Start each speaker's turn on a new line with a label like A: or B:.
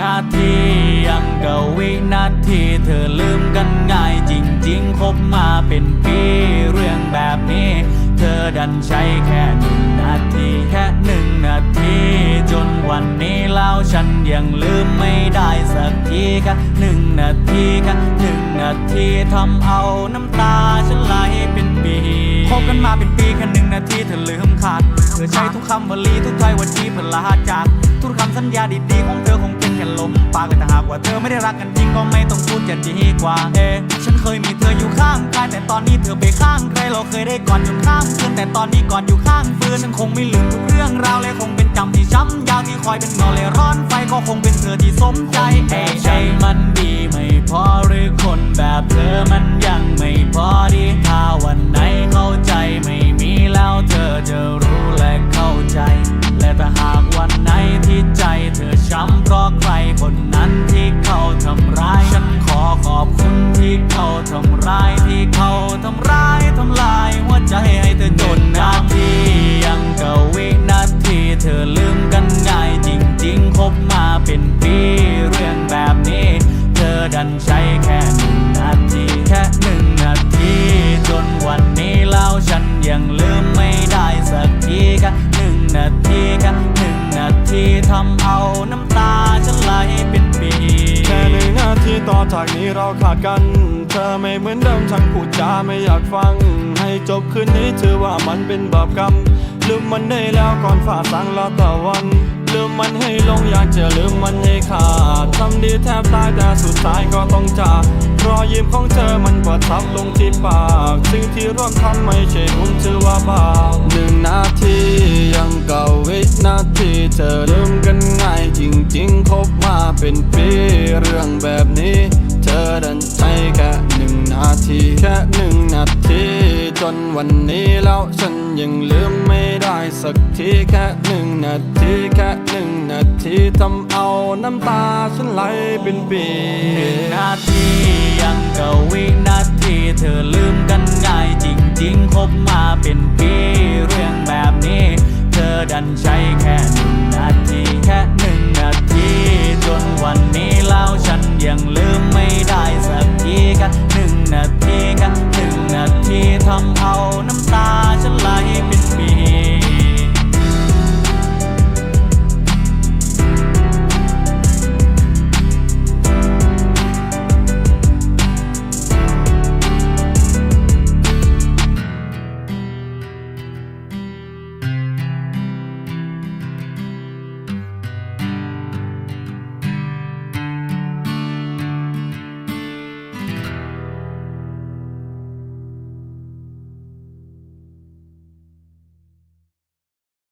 A: นาทียังกับวินาทีเธอลืมกันง่ายจริง ๆ คบมาเป็นปีเรื่องแบบนี้ เธอดันใช้แค่หนึ่งนาทีแค่หนึ่งนาที จนวันนี้แล้วฉันยังลืมไม่ได้สักทีแค่หนึ่งนาทีแค่หนึ่งนาทีทำเอาน้ำตาฉันไหลเป็นปีคบกันมาเป็นปีแค่หนึ่งนาทีเธอลืมขาดเธอใช้ทุกคำวลีทุกถ้อยวันที่เพลาจากทุกคำสัญญาดีๆของเธอคงเป็น แค่ลมปากแต่หากว่าเธอไม่ได้รักกันจริงก็ไม่ต้องพูดจะดีกว่า เอะฉันเคยมีเธออยู่ข้างกายแต่ตอนนี้เธอไปข้างใครเราเคยได้กอดจนข้ามคืนแต่ตอนนี้กอดอยู่ข้างฟืนฉันคงไม่ลืมทุกเรื่องราวและคงเป็นจำที่ช้ำยาวที่คอยเป็นเงาเลยร้อนไฟก็คงเป็นเธอที่สมใจเอะใช่มันดีไม่พอหรือคนแบบเธอมันยังไม่พอ เขาทำร้ายที่เขาทำร้ายทำลายหัวใจให้เธอจนนาทียังกับวินาทีเธอลืมกันง่ายจริงๆคบมาเป็นปีเรื่องแบบนี้ เธอดันใช้แค่หนึ่งนาทีแค่หนึ่งนาทีจนวันนี้แล้วฉันยังลืมไม่ได้สักทีแค่หนึ่งนาทีแค่หนึ่งนาทีทำเอาน้ำตาฉันไหล
B: จากนี้เราขาดกัน เธอไม่เหมือนเดิมทั้งพูดจาไม่อยากฟัง ให้จบคืนนี้ถือว่ามันเป็นบาปกรรม ลืมมันได้แล้วก่อนฝ่าสังละตะวัน ลืมมันให้ลงอยากจะลืมมันให้ขาดทำดีแทบตายแต่สุดท้ายก็ต้องจากรอยยิ้มของเธอมันประทับลงที่ปากสิ่งที่ร่วมทำไม่ใช่บุญถือว่าบาปหนึ่งนาทียังเก่าวินาทีเธอลืมกันง่ายจริงๆคบมาเป็นปีเรื่องแบบนี้ อดันใช้แค่หนึ่งนาทีแค่หนึ่งนาทีจนวันนี้แล้วฉันยังลืมไม่ได้สักทีแค่หนึ่งนาทีแค่หนึ่งนาทีทำเอาน้ำตาฉันไหลเป็นปี
A: หนึ่งนาทียังกับวินาทีเธอลืมกันง่ายจริงๆคบมาเป็นปีเรื่องแบบนี้ เธอดันใช้แค่ น้ำตา